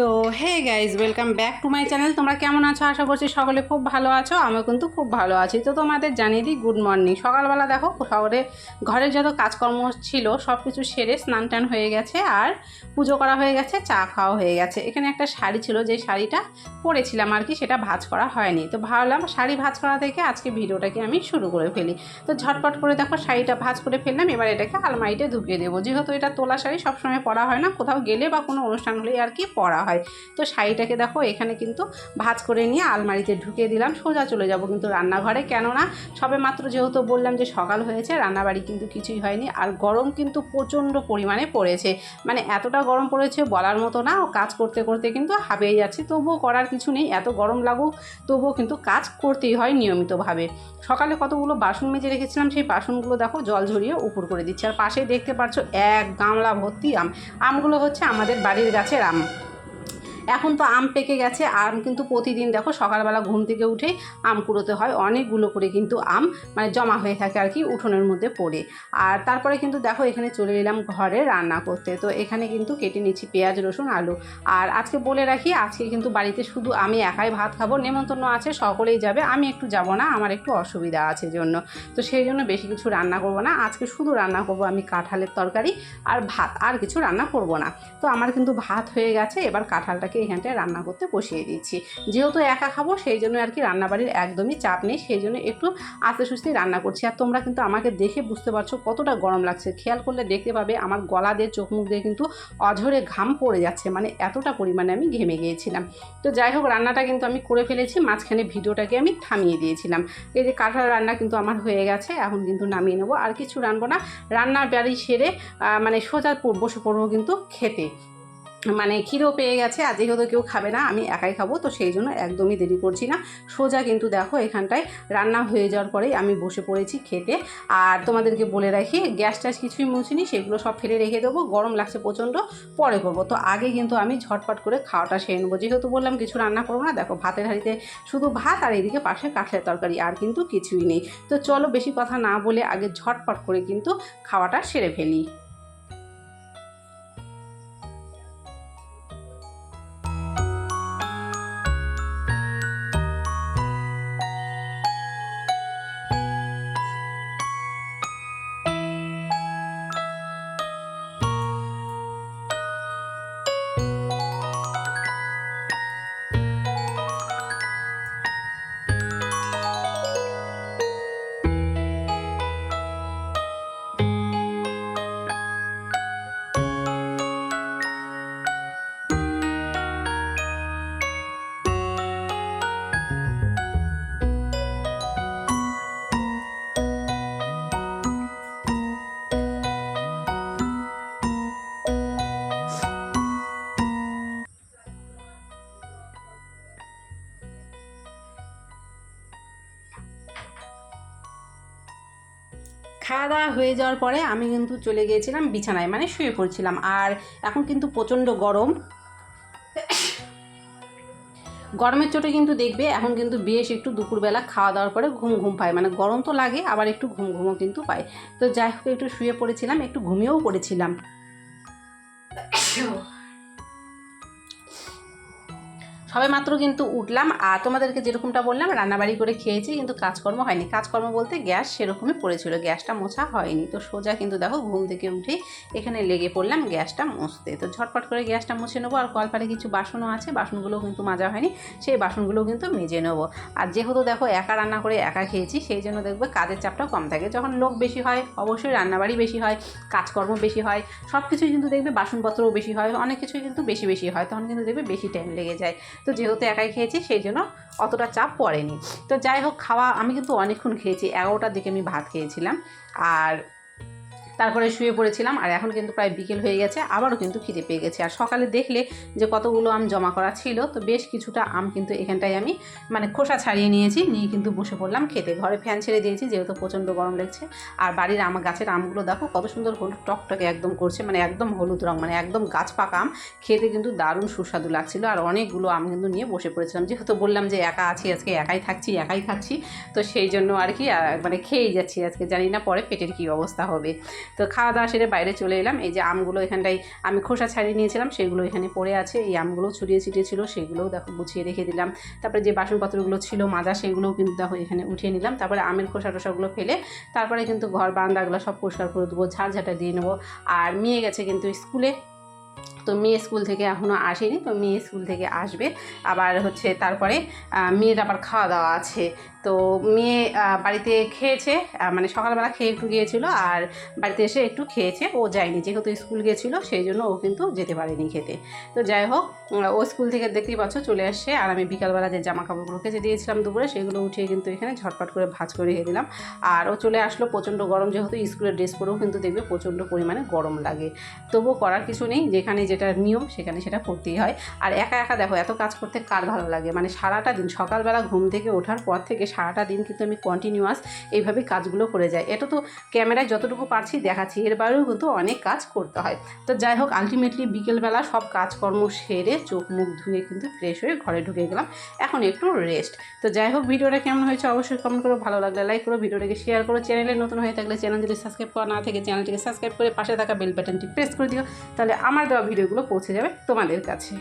তো hey guys welcome back to my channel তোমরা কেমন আছো? আশা করছি সকলে খুব ভালো আছো, আমিও কিন্তু খুব ভালো আছি। তো তোমাদের জানিয়ে দিই গুড মর্নিং সকালবেলা দেখো, শহরে ঘরের যত কাজকর্ম ছিল সব কিছু সেরে স্নান টান হয়ে গেছে আর পুজো করা হয়ে গেছে, চা খাওয়া হয়ে গেছে। এখানে একটা শাড়ি ছিল যে শাড়িটা পরেছিলাম আর কি, সেটা ভাজ করা হয়নি। তো ভাবলাম শাড়ি ভাজ করা থেকে আজকে ভিডিওটাকে আমি শুরু করে ফেলি। তো ঝটপট করে দেখো, শাড়িটা ভাজ করে ফেললাম, এবার এটাকে আলমারিতে ঢুকিয়ে দেবো। যেহেতু এটা তোলা শাড়ি, সবসময় পরা হয় না, কোথাও গেলে বা কোনো অনুষ্ঠান হলে আর কি পরা হয়। তো শাড়িটাকে দেখো, এখানে কিন্তু ভাজ করে নিয়ে আলমারিতে ঢুকিয়ে দিলাম, সোজা চলে যাব কিন্তু রান্নাঘরে। কেননা সবে মাত্র যেহেতু বললাম যে সকাল হয়েছে, রান্নাবাড়ি কিন্তু কিছুই হয়নি আর গরম কিন্তু প্রচণ্ড পরিমাণে পড়েছে। মানে এতটা গরম পড়েছে বলার মতো না কাজ করতে করতে কিন্তু হাবিয়ে যাচ্ছে। তবুও করার কিছু নেই, এত গরম লাগুক, তবুও কিন্তু কাজ করতেই হয় নিয়মিতভাবে। সকালে কতগুলো বাসন মেজে রেখেছিলাম, সেই বাসনগুলো দেখো জল ঝরিয়ে উপর করে দিচ্ছে। আর পাশে দেখতে পাচ্ছ এক গামলা ভর্তি আম। আমগুলো হচ্ছে আমাদের বাড়ির গাছের আম। এখন তো আম পেকে গেছে, আম কিন্তু প্রতিদিন দেখো সকালবেলা ঘুম থেকে উঠেই আম কুড়োতে হয়, অনেকগুলো করে কিন্তু আম মানে জমা হয়ে থাকে আর কি উঠোনের মধ্যে পড়ে। আর তারপরে কিন্তু দেখো এখানে চলে এলাম ঘরে রান্না করতে, তো এখানে কিন্তু কেটে নিচ্ছি পেঁয়াজ, রসুন, আলু। আর আজকে বলে রাখি, আজকে কিন্তু বাড়িতে শুধু আমি একাই ভাত খাব, নেমন্তন্ন আছে, সকলেই যাবে, আমি একটু যাব না, আমার একটু অসুবিধা আছে জন্য। তো সেই জন্য বেশি কিছু রান্না করব না, আজকে শুধু রান্না করব আমি কাঁঠালের তরকারি আর ভাত, আর কিছু রান্না করব না। তো আমার কিন্তু ভাত হয়ে গেছে, এবার কাঁঠালটাকে এখানটায় রান্না করতে বসিয়ে দিচ্ছি। যেহেতু একা খাব, সেই জন্য আর কি রান্নাবাড়ির একদমই চাপ নেই, সেই জন্য একটু আস্তে সুস্তে রান্না করছি। আর তোমরা কিন্তু আমাকে দেখে বুঝতে পারছ কতটা গরম লাগছে। খেয়াল করলে দেখতে পাবে আমার গলা দিয়ে, চোখ মুখ দিয়ে কিন্তু অঝরে ঘাম পড়ে যাচ্ছে মানে এতটা পরিমাণে আমি ঘেমে গিয়েছিলাম। তো যাই হোক, রান্নাটা কিন্তু আমি করে ফেলেছি, মাঝখানে ভিডিওটাকে আমি থামিয়ে দিয়েছিলাম। এই যে কাঁঠাল রান্না কিন্তু আমার হয়ে গেছে, এখন কিন্তু নামিয়ে নেব। আর কিছু রানবো না, রান্নার বাড়ি সেরে মানে সোজা বসে পড়ব কিন্তু খেতে। মানে ক্ষীরও পেয়ে গেছে আর যেহেতু কেউ খাবে না, আমি একাই খাব, তো সেই জন্য একদমই দেরি করছি না। সোজা কিন্তু দেখো এখানটায় রান্না হয়ে যাওয়ার পরেই আমি বসে পড়েছি খেতে। আর তোমাদেরকে বলে রাখি, গ্যাস ট্যাস কিছুই মুছিনি, সেগুলো সব ফেলে রেখে দেবো, গরম লাগছে প্রচণ্ড, পরে করব। তো আগে কিন্তু আমি ঝটপট করে খাওয়াটা সেরে নেব। যেহেতু বললাম কিছু রান্না করব না, দেখো ভাতের হাঁড়িতে শুধু ভাত আর এদিকে পাশে কাঠের তরকারি, আর কিন্তু কিছুই নেই। তো চলো বেশি কথা না বলে আগে ঝটপট করে কিন্তু খাওয়াটা সেরে ফেলি। খাওয়া দাওয়া হয়ে যাওয়ার পরে আমি কিন্তু চলে গিয়েছিলাম বিছানায় মানে শুয়ে পড়ছিলাম। আর এখন কিন্তু প্রচণ্ড গরম। গরমের চোটে কিন্তু দেখবে, এখন কিন্তু বেশ একটু দুপুরবেলা খাওয়া দাওয়ার পরে ঘুম ঘুম পায়। মানে গরম তো লাগে, আবার একটু ঘুম ঘুমও কিন্তু পায়। তো যাই হোক, একটু শুয়ে পড়েছিলাম, একটু ঘুমিয়েও পড়েছিলাম। সবে মাত্র কিন্তু উঠলাম, আর তোমাদেরকে যেরকমটা বললাম, রান্নাবাড়ি করে খেয়েছি, কিন্তু কাজকর্ম হয়নি। কাজকর্ম বলতে গ্যাস সেরকমই পড়েছিল, গ্যাসটা মোছা হয়নি। তো সোজা কিন্তু দেখো ঘুম থেকে উঠে এখানে লেগে পড়লাম, গ্যাসটা মুছতে। তো ঝটপট করে গ্যাসটা মুছে নেব, আর কলপারে কিছু বাসনও আছে বাসনগুলো কিন্তু মাজা হয়নি, সেই বাসনগুলো কিন্তু মেজে নেব। আর যেহেতু দেখো একা রান্না করে একা খেয়েছি, সেই জন্য দেখবে কাজের চাপটা কম থাকে। যখন লোক বেশি হয়, অবশ্যই রান্নাবাড়ি বেশি হয়, কাজকর্ম বেশি হয় সব কিছুই কিন্তু দেখবে বাসনপত্রও বেশি হয়, অনেক কিছুই কিন্তু বেশি বেশি হয়, তখন কিন্তু দেখবে বেশি টাইম লেগে যায়। তো যেহেতু একাই খেয়েছি, সেই জন্য অতটা চাপ পড়েনি। তো যাই হোক, খাওয়া আমি কিন্তু অনেকক্ষণ খেয়েছি। এগারোটার দিকে আমি ভাত খেয়েছিলাম। আর তারপরে শুয়ে পড়েছিলাম আর এখন কিন্তু প্রায় বিকেল হয়ে গেছে, আবারও কিন্তু খিদে পেয়ে গেছে। আর সকালে দেখলে যে কতগুলো আম জমা করা ছিল, তো বেশ কিছুটা আম কিন্তু এখানটায় আমি মানে খোসা ছাড়িয়ে নিয়েছি, নিয়ে কিন্তু বসে পড়লাম খেতে। ঘরে ফ্যান ছেড়ে দিয়েছি, যেহেতু প্রচণ্ড গরম লাগছে। আর বাড়ির আম গাছের আমগুলো দেখো, কত সুন্দর হলুদ টকটকে একদম করছে মানে একদম হলুদ রঙ মানে একদম গাছ পাকা আম। খেতে কিন্তু দারুণ সুস্বাদু লাগছিল। আর অনেকগুলো আম কিন্তু নিয়ে বসে পড়েছিলাম। যেহেতু বললাম যে একা আছি, আজকে একাই থাকছি, একাই খাচ্ছি, তো সেই জন্য আর কি মানে খেয়েই যাচ্ছি আজকে। জানি না পরে পেটের কী অবস্থা হবে। তো খাওয়া দাওয়া সেরে বাইরে চলে এলাম। এই যে আমগুলো এখানটাই আমি খোসা ছাড়িয়ে নিয়েছিলাম, সেগুলো এখানে পড়ে আছে। এই আমগুলো ছড়িয়ে ছিটিয়ে ছিল, সেগুলোও দেখো গুছিয়ে রেখে দিলাম। তারপরে যে বাসনপত্রগুলো ছিল, মাজা, সেগুলোও কিন্তু দেখো এখানে উঠিয়ে নিলাম। তারপরে আমের খোসা টোসাগুলো ফেলে, তারপরে কিন্তু ঘর বারান্দাগুলো সব পরিষ্কার করে দেবো ঝাড়ঝাটা দিয়ে নেব। আর মেয়ে গেছে কিন্তু স্কুলে। তো মেয়ে স্কুল থেকে এখনও আসেনি, তো মেয়ে স্কুল থেকে আসবে। আবার হচ্ছে তারপরে মেয়ের আবার খাওয়া দাওয়া আছে। তো মেয়ে বাড়িতে খেয়েছে মানে সকালবেলা খেয়ে একটু গিয়েছিল আর বাড়িতে এসে একটু খেয়েছে। ও যায়নি, যেহেতু স্কুল গিয়েছিল, সেই জন্য ও কিন্তু যেতে পারেনি খেতে। তো যাই হোক ও স্কুল থেকে দেখতেই পাচ্ছ চলে আসছে। আর আমি বিকালবেলা যে জামা কাপড়গুলো কেচে দিয়েছিলাম দুপুরে, সেগুলো উঠিয়ে কিন্তু এখানে ঝটপট করে ভাজ করে রেখে দিলাম। আর ও চলে আসলো প্রচণ্ড গরম, যেহেতু স্কুলের ড্রেস পরেও কিন্তু দেখবে প্রচণ্ড পরিমাণে গরম লাগে। তবুও করার কিছু নেই যেখানে যেটা নিয়ম সেখানে সেটা করতেই হয়। আর একা একা দেখো, এত কাজ করতে কার ভালো লাগে? মানে সারাটা দিন, সকালবেলা ঘুম থেকে ওঠার পর থেকে সারাটা দিন কিন্তু আমি কন্টিনিউয়াস এইভাবে কাজগুলো করে যাই। এটা তো ক্যামেরায় যতটুকু পারছি দেখাচ্ছি, এর বাইরেও কিন্তু অনেক কাজ করতে হয়। তো যাই হোক আলটিমেটলি বিকেলবেলা সব কাজকর্ম সেরে চোখ মুখ ধুয়ে কিন্তু ফ্রেশ হয়ে ঘরে ঢুকে গেলাম। এখন একটু রেস্ট তো যাই হোক, ভিডিওটা কেমন হয়েছে অবশ্যই কমেন্ট করো, ভালো লাগলে লাইক করো, ভিডিওটাকে শেয়ার করো। চ্যানেলে নতুন হয়ে থাকলে চ্যানেল যদি সাবস্ক্রাইব করা না থাকে চ্যানেলটিকে সাবস্ক্রাইব করে পাশে থাকা বেল বাটনটি প্রেস করে দিও। তাহলে আমার দেওয়া ভিডিওগুলো পৌঁছে যাবে তোমাদের কাছে।